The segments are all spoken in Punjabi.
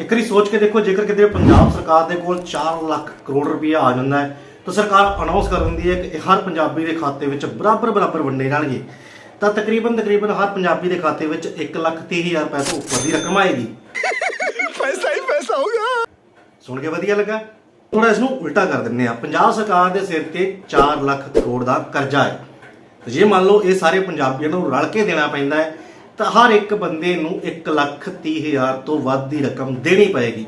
ਇੱਕ ਵਾਰੀ ਸੋਚ ਕੇ ਦੇਖੋ ਜੇਕਰ ਕਿਤੇ ਪੰਜਾਬ ਸਰਕਾਰ ਦੇ ਕੋਲ 4 ਲੱਖ ਕਰੋੜ ਰੁਪਇਆ ਆ ਜਾਂਦਾ ਤਾਂ ਸਰਕਾਰ ਅਨਾਉਂਸ ਕਰ ਦਿੰਦੀ ਹੈ ਕਿ ਹਰ ਪੰਜਾਬੀ ਦੇ ਖਾਤੇ ਵਿੱਚ ਬਰਾਬਰ ਬਰਾਬਰ ਵੰਡੇ ਜਾਣਗੇ। ਤਾਂ ਤਕਰੀਬਨ ਤਕਰੀਬਨ ਹਰ ਪੰਜਾਬੀ ਦੇ ਖਾਤੇ ਵਿੱਚ 1 ਲੱਖ 30000 ਰੁਪਏ ਤੋਂ ਉੱਪਰ ਦੀ ਰਕਮ ਆਏਗੀ। ਪੈਸਾ ਹੀ ਪੈਸਾ ਹੋਗਾ ਸੁਣ ਕੇ ਵਧੀਆ ਲੱਗਾ? ਥੋੜਾ ਇਸ ਨੂੰ ਉਲਟਾ ਕਰ ਦਿੰਨੇ ਆ ਪੰਜਾਬ ਸਰਕਾਰ ਦੇ ਸਿਰ ਤੇ 4 ਲੱਖ ਕਰੋੜ ਦਾ ਕਰਜ਼ਾ ਹੈ। ਜੇ ਮੰਨ ਲਓ ਇਹ ਸਾਰੇ ਪੰਜਾਬੀਆਂ ਨੂੰ ਰਲ ਕੇ ਦੇਣਾ ਪੈਂਦਾ ਹੈ ਤਾਂ ਹਰ ਇੱਕ ਬੰਦੇ ਨੂੰ 1 ਲੱਖ 30 ਹਜ਼ਾਰ ਤੋਂ ਵੱਧ ਦੀ ਰਕਮ ਦੇਣੀ ਪਏਗੀ।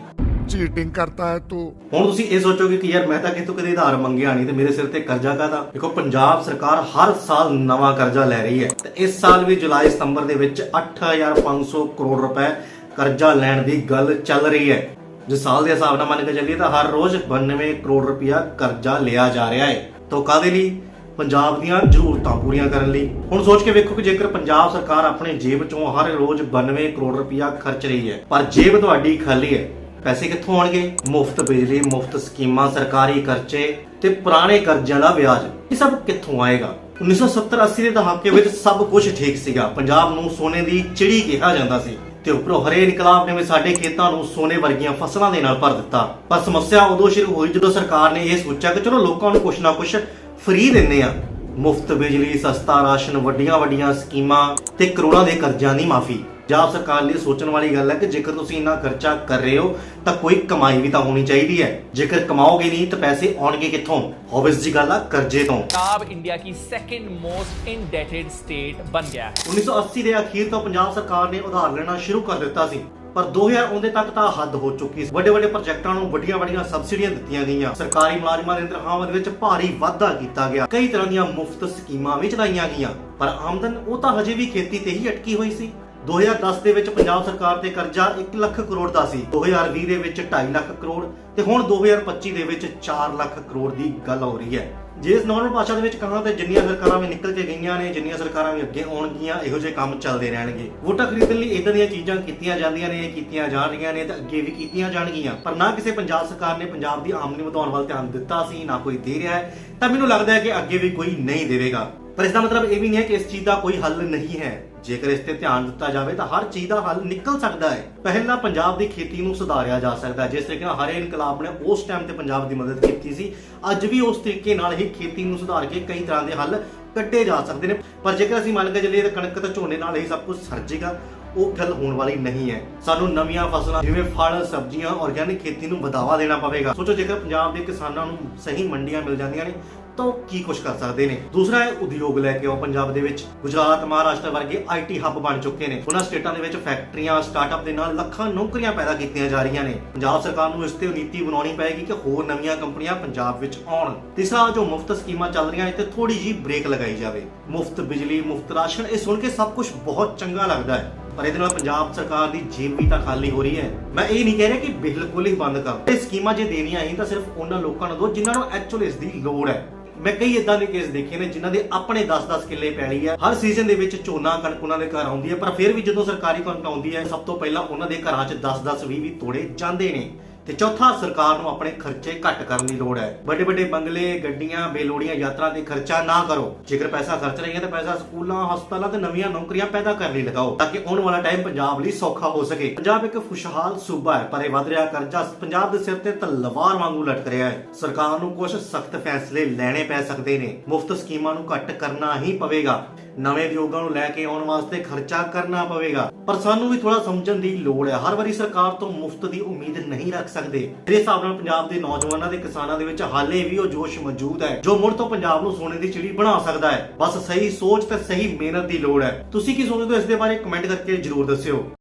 ਚੀਟਿੰਗ ਕਰਤਾ ਹੈ ਤੂੰ। ਹੁਣ ਤੁਸੀਂ ਇਹ ਸੋਚੋਗੇ ਕਿ ਯਾਰ ਮੈਂ ਤਾਂ ਕਿਤੋਂ ਕਦੇ ਆਧਾਰ ਮੰਗਿਆ ਨਹੀਂ ਤੇ ਮੇਰੇ ਸਿਰ ਤੇ ਕਰਜ਼ਾ ਕਾਦਾ ਦੇਖੋ ਪੰਜਾਬ ਸਰਕਾਰ ਹਰ ਸਾਲ ਨਵਾਂ ਕਰਜ਼ਾ ਲੈ ਰਹੀ ਹੈ। ਤੇ ਇਸ ਸਾਲ ਵੀ ਜੁਲਾਈ ਸਤੰਬਰ ਦੇ ਵਿੱਚ 8500 ਕਰੋੜ ਰੁਪਏ ਕਰਜ਼ਾ ਲੈਣ ਦੀ ਗੱਲ ਚੱਲ ਰਹੀ ਹੈ। ਜੇ ਸਾਲ ਦੇ ਹਿਸਾਬ ਨਾਲ ਮੰਨ ਕੇ ਚੱਲੀਏ ਤਾਂ ਹਰ ਰੋਜ਼ 92 ਕਰੋੜ ਰੁਪਇਆ ਕਰਜ਼ਾ ਲਿਆ ਜਾ ਰਿਹਾ ਹੈ। ਤੋਂ ਕਾਦੇ ਲਈ? ਪੰਜਾਬ ਦੀਆਂ ਜ਼ਰੂਰਤਾਂ ਪੂਰੀਆਂ ਕਰਨ ਲਈ। ਹੁਣ ਸੋਚ ਕੇ ਵੇਖੋ ਕਿ ਜੇਕਰ ਪੰਜਾਬ ਸਰਕਾਰ ਆਪਣੇ ਜੇਬ ਚੋਂ ਹਰ ਰੋਜ਼ 92 ਕਰੋੜ ਰੁਪਇਆ ਖਰਚ ਰਹੀ ਹੈ, ਪਰ ਜੇਬ ਤੁਹਾਡੀ ਖਾਲੀ ਹੈ। ਪੈਸੇ ਕਿੱਥੋਂ ਆਉਣਗੇ? ਮੁਫਤ ਬਿਜਲੀ, ਮੁਫਤ ਸਕੀਮਾਂ, ਸਰਕਾਰੀ ਖਰਚੇ ਤੇ ਪੁਰਾਣੇ ਕਰਜ਼ਿਆਂ ਦਾ ਵਿਆਜ। ਇਹ ਸਭ ਕਿੱਥੋਂ ਆਏਗਾ? 1970-80 ਦੇ ਦਹਾਕੇ ਵਿੱਚ ਸਭ ਕੁਝ ਠੀਕ ਸੀਗਾ। ਪੰਜਾਬ ਨੂੰ ਸੋਨੇ ਦੀ ਚਿੜੀ ਕਿਹਾ ਜਾਂਦਾ ਸੀ ਤੇ ਉਪਰੋਂ ਹਰੇ ਇਨਕਲਾਬ ਨੇ ਵੀ ਸਾਡੇ ਖੇਤਾਂ ਨੂੰ ਸੋਨੇ ਵਰਗੀਆਂ ਫਸਲਾਂ ਦੇ ਨਾਲ ਭਰ ਦਿੱਤਾ। ਪਰ ਸਮੱਸਿਆ ਉਦੋਂ ਸ਼ੁਰੂ ਹੋਈ ਜਦੋਂ ਸਰਕਾਰ ਨੇ ਇਹ ਸੋਚਿਆ ਕਿ ਚਲੋ ਲੋਕਾਂ ਨੂੰ ਕੁਛ ਨਾ ਕੁਛ ਫ੍ਰੀ ਦਿੰਨੇ ਆ। ਮੁਫਤ ਬਿਜਲੀ ਸਸਤਾ ਰਾਸ਼ਨ ਵੱਡੀਆਂ ਵੱਡੀਆਂ ਸਕੀਮਾਂ ਤੇ ਕਰੋੜਾਂ ਦੇ ਕਰਜ਼ਾਂ ਦੀ ਮਾਫੀ। ਪੰਜਾਬ ਸਰਕਾਰ ਲਈ ਸੋਚਣ ਵਾਲੀ ਗੱਲ ਹੈ ਕਿ ਜੇਕਰ ਤੁਸੀਂ ਇੰਨਾ ਖਰਚਾ ਕਰ ਰਹੇ ਹੋ ਤਾਂ ਕੋਈ ਕਮਾਈ ਵੀ ਤਾਂ ਹੋਣੀ ਚਾਹੀਦੀ ਹੈ। ਜੇਕਰ ਕਮਾਓਗੇ ਨਹੀਂ ਤਾਂ ਪੈਸੇ ਆਉਣਗੇ ਕਿੱਥੋਂ? ਆਬਵੀਅਸ ਜੀ ਗੱਲ ਆ ਕਰਜ਼ੇ ਤੋਂ। ਪੰਜਾਬ ਇੰਡੀਆ ਕੀ ਸੈਕੰਡ ਮੋਸਟ ਇਨਡੈਟਡ ਸਟੇਟ ਬਣ ਗਿਆ 1980 ਦੇ ਅਖੀਰ ਤੋਂ ਪੰਜਾਬ ਸਰਕਾਰ ਨੇ ਉਧਾਰ ਲੈਣਾ ਸ਼ੁਰੂ ਕਰ ਦਿੱਤਾ ਸੀ। ਪਰ 2000 ਤੱਕ ਤਾਂ ਹੱਦ ਹੋ ਚੁੱਕੀ ਵੱਡੇ ਵੱਡੇ ਪ੍ਰੋਜੈਕਟਾਂ ਨੂੰ ਵੱਡੀਆਂ ਵੱਡੀਆਂ ਸਬਸਿਡੀਆਂ ਦਿੱਤੀਆਂ ਗਈਆਂ। ਸਰਕਾਰੀ ਮੁਲਾਜ਼ਮਾਂ ਦੇ ਤਨਖਾਹਾਂ ਵਿੱਚ ਭਾਰੀ ਵਾਧਾ ਕੀਤਾ ਗਿਆ। ਕਈ ਤਰ੍ਹਾਂ ਦੀਆਂ ਮੁਫਤ ਸਕੀਮਾਂ ਵੀ ਚਲਾਈਆਂ ਗਈਆਂ। ਪਰ ਆਮਦਨ ਉਹ ਤਾਂ ਹਜੇ ਵੀ ਖੇਤੀ ਤੇ ਹੀ ਅਟਕੀ ਹੋਈ ਸੀ। 2010 ਦੇ ਵਿੱਚ ਪੰਜਾਬ ਸਰਕਾਰ ਤੇ ਕਰਜ਼ਾ 1 ਲੱਖ ਕਰੋੜ ਦਾ ਸੀ। 2020 ਦੇ ਵਿੱਚ 2.5 ਲੱਖ ਕਰੋੜ ਤੇ ਹੁਣ 2025 ਦੇ ਵਿੱਚ 4 ਲੱਖ ਕਰੋੜ ਦੀ ਗੱਲ ਹੋ ਰਹੀ ਹੈ। ਜੇ ਨਾਰਮਲ ਭਾਸ਼ਾ ਦੇ ਵਿੱਚ ਕਹਾਂ ਤੇ ਜਿੰਨੀਆਂ ਸਰਕਾਰਾਂ ਵੀ ਨਿਕਲ ਕੇ ਗਈਆਂ ਨੇ, ਜਿੰਨੀਆਂ ਸਰਕਾਰਾਂ ਵੀ ਅੱਗੇ ਆਉਣਗੀਆਂ ਇਹੋ ਜਿਹੇ ਕੰਮ ਚੱਲਦੇ ਰਹਿਣਗੇ। ਵੋਟਾਂ ਖਰੀਦਣ ਲਈ ਇਦਾਂ ਦੀਆਂ ਚੀਜ਼ਾਂ ਕੀਤੀਆਂ ਜਾਂਦੀਆਂ ਨੇ, ਕੀਤੀਆਂ ਜਾ ਰਹੀਆਂ ਨੇ ਤੇ ਅੱਗੇ ਵੀ ਕੀਤੀਆਂ ਜਾਣਗੀਆਂ। ਪਰ ਨਾ ਕਿਸੇ ਪੰਜਾਬ ਸਰਕਾਰ ਨੇ ਪੰਜਾਬ ਦੀ ਆਮਦਨੀ ਵਧਾਉਣ ਵੱਲ ਧਿਆਨ ਦਿੱਤਾ ਸੀ, ਨਾ ਕੋਈ ਦੇ ਰਿਹਾ ਹੈ। ਤਾਂ ਮੈਨੂੰ ਲੱਗਦਾ ਹੈ ਕਿ ਅੱਗੇ ਵੀ ਕੋਈ ਨਹੀਂ ਦੇਵੇਗਾ। ਪਰ ਇਸ ਦਾ ਮਤਲਬ ਇਹ ਵੀ ਨਹੀਂ ਹੈ ਕਿ ਇਸ ਚੀਜ਼ ਦਾ ਕੋਈ ਹੱਲ ਨਹੀਂ ਹੈ। ਜੇਕਰ ਇਸ ਤੇ ਧਿਆਨ ਦਿੱਤਾ ਜਾਵੇ ਤਾਂ ਹਰ ਚੀਜ਼ ਦਾ ਹੱਲ ਨਿਕਲ ਸਕਦਾ ਹੈ। ਪਹਿਲਾਂ ਪੰਜਾਬ ਦੀ ਖੇਤੀ ਨੂੰ ਸੁਧਾਰਿਆ ਜਾ ਸਕਦਾ ਹੈ। ਜਿਸ ਤਰੀਕੇ ਨਾਲ ਹਰੇ ਇਨਕਲਾਬ ਨੇ ਉਸ ਟਾਈਮ ਤੇ ਪੰਜਾਬ ਦੀ ਮਦਦ ਕੀਤੀ ਸੀ, ਅੱਜ ਵੀ ਉਸ ਤਰੀਕੇ ਨਾਲ ਹੀ ਖੇਤੀ ਨੂੰ ਸੁਧਾਰ ਕੇ ਕਈ ਤਰ੍ਹਾਂ ਦੇ ਹੱਲ ਕੱਢੇ ਜਾ ਸਕਦੇ ਨੇ। ਪਰ ਜੇਕਰ ਅਸੀਂ ਮੰਨ ਕੇ ਚੱਲੀਏ ਤਾਂ ਕਣਕ ਤੇ ਝੋਨੇ ਨਾਲ ਹੀ ਸਭ ਕੁਝ ਸਰਜੇਗਾ ਉਹ ਗੱਲ ਹੋਣ ਵਾਲੀ ਨਹੀਂ ਹੈ। ਸਾਨੂੰ ਨਵੀਆਂ ਫਸਲਾਂ, ਜਿਵੇਂ ਫਲ, ਸਬਜ਼ੀਆਂ ਆਰਗੈਨਿਕ ਖੇਤੀ ਨੂੰ ਵਧਾਵਾ ਦੇਣਾ ਪਵੇਗਾ। ਸੋਚੋ, ਜੇਕਰ ਪੰਜਾਬ ਦੇ ਕਿਸਾਨਾਂ ਨੂੰ ਸਹੀ ਮੰਡੀਆਂ ਮਿਲ ਜਾਂਦੀਆਂ ਨੇ, ਤਾਂ ਕੀ ਕੁਝ ਕਰ ਸਕਦੇ ਨੇ? ਦੂਸਰਾ ਹੈ ਉਦਯੋਗ ਲੈ ਕੇ ਆਓ ਪੰਜਾਬ ਦੇ ਵਿੱਚ। ਗੁਜਰਾਤ, ਮਹਾਰਾਸ਼ਟਰ ਵਰਗੇ ਆਈਟੀ ਹੱਬ ਬਣ ਚੁੱਕੇ ਨੇ। ਉਹਨਾਂ ਸਟੇਟਾਂ ਦੇ ਵਿੱਚ ਫੈਕਟਰੀਆਂ ਸਟਾਰਟਅਪ ਦੇ ਨਾਲ ਲੱਖਾਂ ਨੌਕਰੀਆਂ ਪੈਦਾ ਕੀਤੀਆਂ ਜਾ ਰਹੀਆਂ ਨੇ। ਪੰਜਾਬ ਸਰਕਾਰ ਨੂੰ ਇਸ ਤੇ ਨੀਤੀ ਬਣਾਉਣੀ ਪਏਗੀ ਕਿ ਹੋਰ ਨਵੀਆਂ ਕੰਪਨੀਆਂ ਪੰਜਾਬ ਵਿੱਚ ਆਉਣ। ਤੀਸਰਾ, ਜੋ ਮੁਫਤ ਸਕੀਮਾਂ ਚੱਲ ਰਹੀਆਂ ਇਹ ਤੇ ਥੋੜੀ ਜੀ ਬ੍ਰੇਕ ਲਗਾਈ ਜਾਵੇ। ਮੁਫਤ ਬਿਜਲੀ, ਮੁਫਤ ਰਾਸ਼ਨ, ਇਹ ਸੁਣ ਕੇ ਸਭ ਕੁਝ ਬਹੁਤ ਚੰਗਾ ਲੱਗਦਾ ਹੈ। ਪਰ ਇਹਦੇ ਨਾਲ ਪੰਜਾਬ ਸਰਕਾਰ ਦੀ ਜੇਬ ਵੀ ਤਾਂ ਖਾਲੀ ਹੋ ਰਹੀ ਹੈ। ਮੈਂ ਇਹ ਨਹੀਂ ਕਹਿ ਰਿਹਾ ਕਿ ਬਿਲਕੁਲ ਹੀ ਬੰਦ ਕਰ। ਇਹ ਸਕੀਮਾਂ ਜੇ ਦੇਣੀਆਂ ਹੀ ਤਾਂ ਸਿਰਫ ਉਹਨਾਂ ਲੋਕਾਂ ਨੂੰ ਦਿਓ ਜਿਨ੍ਹਾਂ ਨੂੰ ਐਕਚੁਅਲੀ ਇਸ ਦੀ ਲੋੜ ਹੈ। ਮੈਂ ਕਈ ਇਦਾਂ ਦੇ ਕੇਸ ਦੇਖੇ ਨੇ ਜਿਨ੍ਹਾਂ ਦੇ ਆਪਣੇ 10-10 ਕਿੱਲੇ ਪੈਣੀ ਹੈ। ਹਰ ਸੀਜ਼ਨ ਦੇ ਵਿੱਚ ਝੋਨਾ, ਕਣਕ ਉਹਨਾਂ ਦੇ ਘਰ ਆਉਂਦੀ ਹੈ, ਪਰ ਫਿਰ ਵੀ ਜਦੋਂ ਸਰਕਾਰੀ ਕਣਕ ਆਉਂਦੀ ਹੈ, ਸਭ ਤੋਂ ਪਹਿਲਾਂ ਉਹਨਾਂ ਦੇ ਘਰਾਂ 'ਚ 10-10 20-20 ਤੋੜੇ ਜਾਂਦੇ ਨੇ। ਤੇ ਚੌਥਾ ਸਰਕਾਰ ਨੂੰ ਆਪਣੇ ਖਰਚੇ ਘੱਟ ਕਰਨ ਦੀ ਲੋੜ ਹੈ। ਵੱਡੇ ਵੱਡੇ ਬੰਗਲੇ, ਗੱਡੀਆਂ, ਬੇਲੋੜੀਆਂ ਯਾਤਰਾ ਤੇ ਖਰਚਾ ਨਾ ਕਰੋ। ਜੇਕਰ ਪੈਸਾ ਖਰਚ ਰਹੀ ਹੈ ਤਾਂ ਪੈਸਾ ਸਕੂਲਾਂ, ਹਸਪਤਾਲਾਂ ਤੇ ਨਵੀਆਂ ਨੌਕਰੀਆਂ ਪੈਦਾ ਕਰਨ ਲਈ ਲਗਾਓ, ਤਾਂ ਕਿ ਆਉਣ ਵਾਲਾ ਟਾਈਮ ਪੰਜਾਬ ਲਈ ਸੌਖਾ ਹੋ ਸਕੇ। ਪੰਜਾਬ ਇੱਕ ਖੁਸ਼ਹਾਲ ਸੂਬਾ ਹੈ, ਪਰ ਇਹ ਵਧ ਰਿਹਾ ਕਰਜ਼ਾ ਪੰਜਾਬ ਦੇ ਸਿਰ ਤੇ ਤਲਵਾਰ ਵਾਂਗੂ ਲਟਕ ਰਿਹਾ ਹੈ। ਸਰਕਾਰ ਨੂੰ ਕੁਝ ਸਖਤ ਫੈਸਲੇ ਲੈਣੇ ਪੈ ਸਕਦੇ ਨੇ। ਮੁਫਤ ਸਕੀਮਾਂ ਨੂੰ ਘੱਟ ਕਰਨਾ ਹੀ ਪਵੇਗਾ। ਨਵੇਂ ਉਦਯੋਗਾਂ ਨੂੰ ਲੈ ਕੇ ਆਉਣ ਵਾਸਤੇ ਖਰਚਾ ਕਰਨਾ ਪਵੇਗਾ। ਪਰ ਸਾਨੂੰ ਵੀ ਥੋੜਾ ਸਮਝਣ ਦੀ ਲੋੜ ਹੈ। ਹਰ ਵਾਰੀ ਸਰਕਾਰ ਤੋਂ ਮੁਫਤ ਦੀ ਉਮੀਦ ਨਹੀਂ ਰੱਖ ਸਕਦੇ। ਮੇਰੇ ਹਿਸਾਬ ਨਾਲ ਪੰਜਾਬ ਦੇ ਨੌਜਵਾਨਾਂ ਤੇ ਕਿਸਾਨਾਂ ਦੇ ਵਿੱਚ ਹਾਲੇ ਵੀ ਉਹ ਜੋਸ਼ ਮੌਜੂਦ ਹੈ, ਜੋ ਮੁੜ ਤੋਂ ਪੰਜਾਬ ਨੂੰ ਸੋਨੇ ਦੀ ਚਿੜੀ ਬਣਾ ਸਕਦਾ ਹੈ। ਬਸ ਸਹੀ ਸੋਚ ਤੇ ਸਹੀ ਮਿਹਨਤ ਦੀ ਲੋੜ ਹੈ। ਤੁਸੀਂ ਕੀ ਸੋਚਦੇ ਹੋ ਇਸ ਦੇ ਬਾਰੇ? ਕਮੈਂਟ ਕਰਕੇ ਜਰੂਰ ਦੱਸਿਓ।